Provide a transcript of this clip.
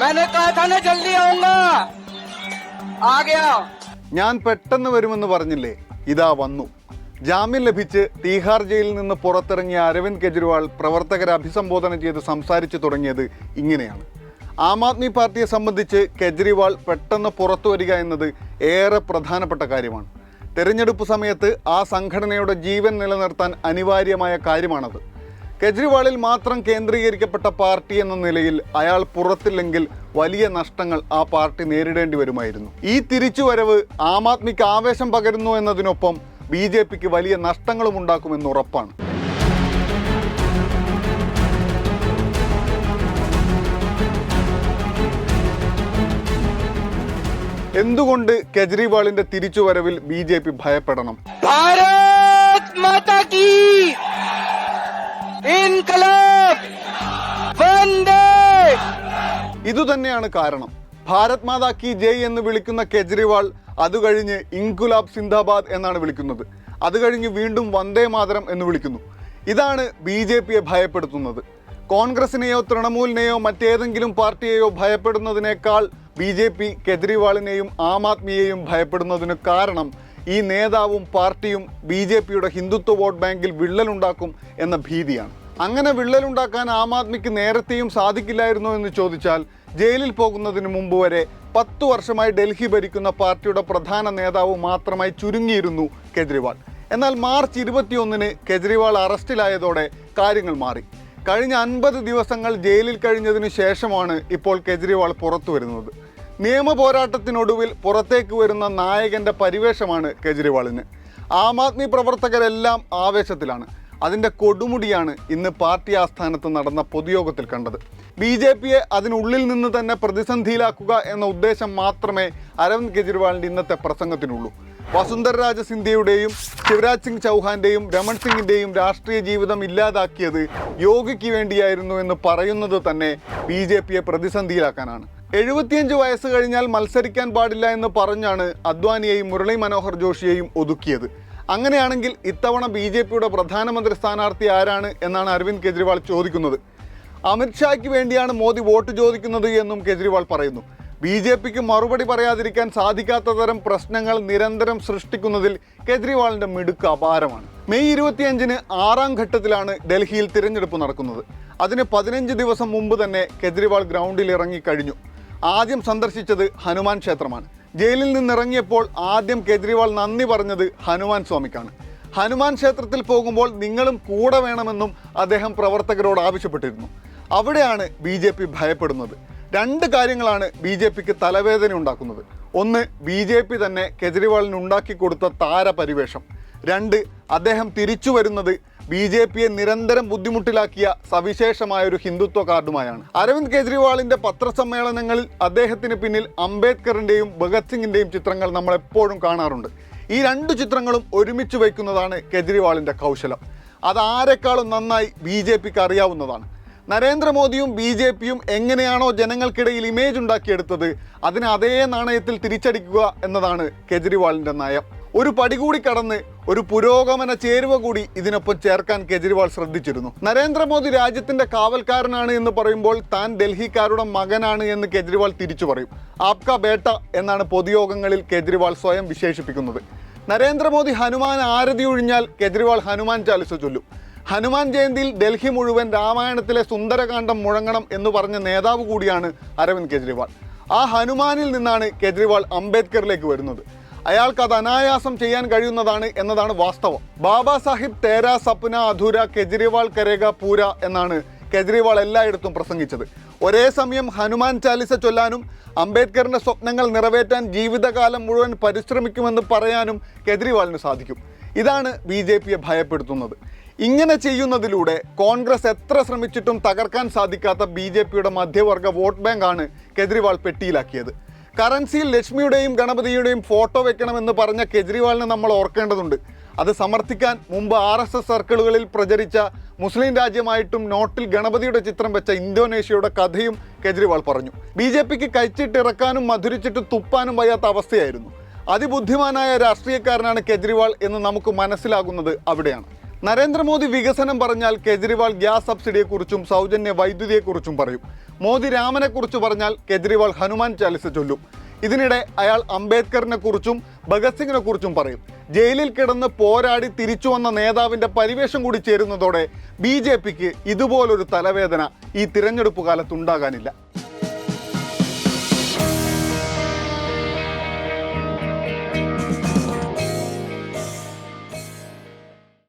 मैंने कहा था ना जल्दी आऊंगा आ गया ഞാൻ പെട്ടെന്ന് വരുമെന്ന് പറഞ്ഞില്ലേ ഇതാ വന്നു ജാമ്യം ലഭിച്ച് തീഹാർ ജയിലിൽ നിന്ന് പുറത്തിറങ്ങിയ അരവിന്ദ് കെജ്രിവാൾ പ്രവർത്തകരെ അഭിസംബോധന ചെയ്ത് സംസാരിച്ചു തുടങ്ങിയത് ഇങ്ങനെയാണ് ആം ആദ്മി പാർട്ടിയെ സംബന്ധിച്ച് കെജ്രിവാൾ പെട്ടെന്ന് പുറത്തു വരിക എന്നത് ഏറെ പ്രധാനപ്പെട്ട കാര്യമാണ് തെരഞ്ഞെടുപ്പ് സമയത്ത് ആ സംഘടനയുടെ ജീവൻ നിലനിർത്താൻ അനിവാര്യമായ കാര്യമാണത് കെജ്രിവാളിൽ മാത്രം കേന്ദ്രീകരിക്കപ്പെട്ട പാർട്ടി എന്ന നിലയിൽ അയാൾ പുറത്തില്ലെങ്കിൽ വലിയ നഷ്ടങ്ങൾ ആ പാർട്ടി നേരിടേണ്ടി വരുമായിരുന്നു. ഈ തിരിച്ചുവരവ് ആം ആദ്മിക്ക് ആവേശം പകരുന്നു എന്നതിനൊപ്പം ബി ജെ പിക്ക് വലിയ നഷ്ടങ്ങളും ഉണ്ടാക്കുമെന്ന് ഉറപ്പാണ്. എന്തുകൊണ്ട് കെജ്രിവാളിന്റെ തിരിച്ചുവരവിൽ ബി ജെ പി ഭയപ്പെടണം? ഭാരത് മാതാ കീ ഇതുതന്നെയാണ് കാരണം. ഭാരത് മാതാ കി ജയ് എന്ന് വിളിക്കുന്ന കെജ്രിവാൾ അത് കഴിഞ്ഞ് ഇൻകുലാബ് സിന്ദാബാദ് എന്നാണ് വിളിക്കുന്നത്. അത് കഴിഞ്ഞ് വീണ്ടും വന്ദേ മാതരം എന്ന് വിളിക്കുന്നു. ഇതാണ് ബി ജെ പിയെ ഭയപ്പെടുത്തുന്നത്. കോൺഗ്രസിനെയോ തൃണമൂലിനെയോ മറ്റേതെങ്കിലും പാർട്ടിയെയോ ഭയപ്പെടുന്നതിനേക്കാൾ ബി ജെ പി കെജ്രിവാളിനെയും ആം ആദ്മിയെയും ഭയപ്പെടുന്നതിന് കാരണം ഈ നേതാവും പാർട്ടിയും ബി ജെ പിയുടെ ഹിന്ദുത്വ വോട്ട് ബാങ്കിൽ വിള്ളലുണ്ടാക്കും എന്ന ഭീതിയാണ്. അങ്ങനെ വിള്ളലുണ്ടാക്കാൻ ആം ആദ്മിക്ക് നേരത്തെയും സാധിക്കില്ലായിരുന്നോ എന്ന് ചോദിച്ചാൽ ജയിലിൽ പോകുന്നതിന് മുമ്പ് വരെ പത്തു വർഷമായി ഡൽഹി ഭരിക്കുന്ന പാർട്ടിയുടെ പ്രധാന നേതാവ് മാത്രമായി ചുരുങ്ങിയിരുന്നു കെജ്രിവാൾ. എന്നാൽ മാർച്ച് ഇരുപത്തിയൊന്നിന് കെജ്രിവാൾ അറസ്റ്റിലായതോടെ കാര്യങ്ങൾ മാറി. കഴിഞ്ഞ അൻപത് ദിവസങ്ങൾ ജയിലിൽ കഴിഞ്ഞതിന് ശേഷമാണ് ഇപ്പോൾ കെജ്രിവാൾ പുറത്തു വരുന്നത്. നിയമ പോരാട്ടത്തിനൊടുവിൽ പുറത്തേക്ക് വരുന്ന നായകന്റെ പരിവേഷമാണ് കെജ്രിവാളിന്. ആം ആദ്മി പ്രവർത്തകരെല്ലാം ആവേശത്തിലാണ്. അതിന്റെ കൊടുമുടിയാണ് ഇന്ന് പാർട്ടി ആസ്ഥാനത്ത് നടന്ന പൊതുയോഗത്തിൽ കണ്ടത്. ബി ജെ പിയെ അതിനുള്ളിൽ നിന്ന് തന്നെ പ്രതിസന്ധിയിലാക്കുക എന്ന ഉദ്ദേശം മാത്രമേ അരവിന്ദ് കെജ്രിവാളിന്റെ ഇന്നത്തെ പ്രസംഗത്തിനുള്ളൂ. വസുന്ധര രാജ സിന്ധ്യയുടെയും ശിവരാജ് സിംഗ് ചൗഹാന്റെയും രമൺ സിംഗിന്റെയും രാഷ്ട്രീയ ജീവിതം ഇല്ലാതാക്കിയത് യോഗിക്ക് വേണ്ടിയായിരുന്നു എന്ന് പറയുന്നത് തന്നെ ബി പ്രതിസന്ധിയിലാക്കാനാണ്. എഴുപത്തിയഞ്ച് വയസ്സ് കഴിഞ്ഞാൽ മത്സരിക്കാൻ പാടില്ല എന്ന് പറഞ്ഞാണ് അദ്വാനിയെയും മുരളി മനോഹർ ജോഷിയെയും ഒതുക്കിയത്. അങ്ങനെയാണെങ്കിൽ ഇത്തവണ ബി ജെ പിയുടെ പ്രധാനമന്ത്രി സ്ഥാനാർത്ഥി ആരാണ് എന്നാണ് അരവിന്ദ് കെജ്രിവാൾ ചോദിക്കുന്നത്. അമിത്ഷായ്ക്ക് വേണ്ടിയാണ് മോദി വോട്ട് ചോദിക്കുന്നത് എന്നും കെജ്രിവാൾ പറയുന്നു. ബി ജെ പിക്ക് മറുപടി പറയാതിരിക്കാൻ സാധിക്കാത്ത തരം പ്രശ്നങ്ങൾ നിരന്തരം സൃഷ്ടിക്കുന്നതിൽ കെജ്രിവാളിന്റെ മിടുക്ക് അപാരമാണ്. മെയ് ഇരുപത്തിയഞ്ചിന് ആറാം ഘട്ടത്തിലാണ് ഡൽഹിയിൽ തിരഞ്ഞെടുപ്പ് നടക്കുന്നത്. അതിന് പതിനഞ്ച് ദിവസം മുമ്പ് തന്നെ കെജ്രിവാൾ ഗ്രൗണ്ടിൽ ഇറങ്ങിക്കഴിഞ്ഞു ആദ്യം സന്ദർശിച്ചത് ഹനുമാൻ ക്ഷേത്രമാണ്. ജയിലിൽ നിന്നിറങ്ങിയപ്പോൾ ആദ്യം കേജ്രിവാൾ നന്ദി പറഞ്ഞത് ഹനുമാൻ സ്വാമിക്കാണ്. ഹനുമാൻ ക്ഷേത്രത്തിൽ പോകുമ്പോൾ നിങ്ങളും കൂടെ വേണമെന്നും അദ്ദേഹം പ്രവർത്തകരോട് ആവശ്യപ്പെട്ടിരുന്നു. അവിടെയാണ് ബി ജെ പി ഭയപ്പെടുന്നത്. രണ്ട് കാര്യങ്ങളാണ് ബി ജെ പിക്ക് തലവേദന ഉണ്ടാക്കുന്നത്. ഒന്ന് ബി ജെ പി തന്നെ കെജ്രിവാളിന് ഉണ്ടാക്കി കൊടുത്ത താരപരിവേഷം. രണ്ട് അദ്ദേഹം തിരിച്ചു വരുന്നത് ബി ജെ പിയെ നിരന്തരം ബുദ്ധിമുട്ടിലാക്കിയ സവിശേഷമായ ഒരു ഹിന്ദുത്വ കാർഡുമായാണ്. അരവിന്ദ് കെജ്രിവാളിന്റെ പത്രസമ്മേളനങ്ങളിൽ അദ്ദേഹത്തിന് പിന്നിൽ അംബേദ്കറിന്റെയും ഭഗത് സിംഗിന്റെയും ചിത്രങ്ങൾ നമ്മൾ എപ്പോഴും കാണാറുണ്ട്. ഈ രണ്ട് ചിത്രങ്ങളും ഒരുമിച്ച് വയ്ക്കുന്നതാണ് കെജ്രിവാളിന്റെ കൗശലം. അതാരെക്കാളും നന്നായി ബി ജെ പിക്ക് അറിയാവുന്നതാണ്. നരേന്ദ്രമോദിയും ബി ജെ പിയും എങ്ങനെയാണോ ജനങ്ങൾക്കിടയിൽ ഇമേജ് ഉണ്ടാക്കിയെടുത്തത് അതിനെ അതേ നാണയത്തിൽ തിരിച്ചടിക്കുക എന്നതാണ് കെജ്രിവാളിന്റെ നയം. ഒരു പടി കൂടി കടന്ന് ഒരു പുരോഗമന ചേരുവ കൂടി ഇതിനൊപ്പം ചേർക്കാൻ കെജ്രിവാൾ ശ്രദ്ധിച്ചിരുന്നു. നരേന്ദ്രമോദി രാജ്യത്തിന്റെ കാവൽക്കാരനാണ് എന്ന് പറയുമ്പോൾ താൻ ഡൽഹിക്കാരുടെ മകനാണ് എന്ന് കെജ്രിവാൾ തിരിച്ചു പറയും. ആപ്ക ബേട്ട എന്നാണ് പൊതുയോഗങ്ങളിൽ കെജ്രിവാൾ സ്വയം വിശേഷിപ്പിക്കുന്നത്. നരേന്ദ്രമോദി ഹനുമാൻ ആരതി ഒഴിഞ്ഞാൽ കെജ്രിവാൾ ഹനുമാൻ ചാലിസ ചൊല്ലും. ഹനുമാൻ ജയന്തിയിൽ ഡൽഹി മുഴുവൻ രാമായണത്തിലെ സുന്ദരകാന്ഡം മുഴങ്ങണം എന്ന് പറഞ്ഞ നേതാവ് കൂടിയാണ് അരവിന്ദ് കെജ്രിവാൾ. ആ ഹനുമാനിൽ നിന്നാണ് കെജ്രിവാൾ അംബേദ്കറിലേക്ക് വരുന്നത്. അയാൾക്ക് അത് അനായാസം ചെയ്യാൻ കഴിയുന്നതാണ് എന്നതാണ് വാസ്തവം. ബാബാ സാഹിബ് തേര സപ്ന അധൂര കെജ്രിവാൾ കരേഗ പൂര എന്നാണ് കെജ്രിവാൾ എല്ലായിടത്തും പ്രസംഗിച്ചത്. ഒരേ സമയം ഹനുമാൻ ചാലിസ ചൊല്ലാനും അംബേദ്കറിന്റെ സ്വപ്നങ്ങൾ നിറവേറ്റാൻ ജീവിതകാലം മുഴുവൻ പരിശ്രമിക്കുമെന്ന് പറയാനും കെജ്രിവാളിന് സാധിക്കും. ഇതാണ് ബി ജെ പിയെ ഭയപ്പെടുത്തുന്നത്. ഇങ്ങനെ ചെയ്യുന്നതിലൂടെ കോൺഗ്രസ് എത്ര ശ്രമിച്ചിട്ടും തകർക്കാൻ സാധിക്കാത്ത ബി ജെ പിയുടെ മധ്യവർഗ വോട്ട് ബാങ്കാണ് കെജ്രിവാൾ പെട്ടിയിലാക്കിയത്. കറൻസിയിൽ ലക്ഷ്മിയുടെയും ഗണപതിയുടെയും ഫോട്ടോ വെക്കണമെന്ന് പറഞ്ഞ കെജ്രിവാളിനെ നമ്മൾ ഓർക്കേണ്ടതുണ്ട്. അത് സമർത്ഥിക്കാൻ മുമ്പ് ആർ എസ് എസ് സർക്കിളുകളിൽ പ്രചരിച്ച മുസ്ലിം രാജ്യമായിട്ടും നോട്ടിൽ ഗണപതിയുടെ ചിത്രം വെച്ച ഇന്തോനേഷ്യയുടെ കഥയും കെജ്രിവാൾ പറഞ്ഞു. ബി ജെ പിക്ക് കഴിച്ചിട്ടിറക്കാനും മധുരിച്ചിട്ട് തുപ്പാനും വയ്യാത്ത അവസ്ഥയായിരുന്നു. അതിബുദ്ധിമാനായ രാഷ്ട്രീയക്കാരനാണ് കെജ്രിവാൾ എന്ന് നമുക്ക് മനസ്സിലാകുന്നത് അവിടെയാണ്. നരേന്ദ്രമോദി വികസനം പറഞ്ഞാൽ കെജ്രിവാൾ ഗ്യാസ് സബ്സിഡിയെക്കുറിച്ചും സൗജന്യ വൈദ്യുതിയെക്കുറിച്ചും പറയും. മോദി രാമനെക്കുറിച്ച് പറഞ്ഞാൽ കെജ്രിവാൾ ഹനുമാൻ ചാലിസ ചൊല്ലും. ഇതിനിടെ അയാൾ അംബേദ്കറിനെ കുറിച്ചും ഭഗത് സിംഗിനെ കുറിച്ചും പറയും. ജയിലിൽ കിടന്ന് പോരാടി തിരിച്ചു വന്ന നേതാവിന്റെ പരിവേഷം കൂടി ചേരുന്നതോടെ ബി ജെ പിക്ക് ഇതുപോലൊരു തലവേദന ഈ തിരഞ്ഞെടുപ്പ് കാലത്തുണ്ടാകാനില്ല.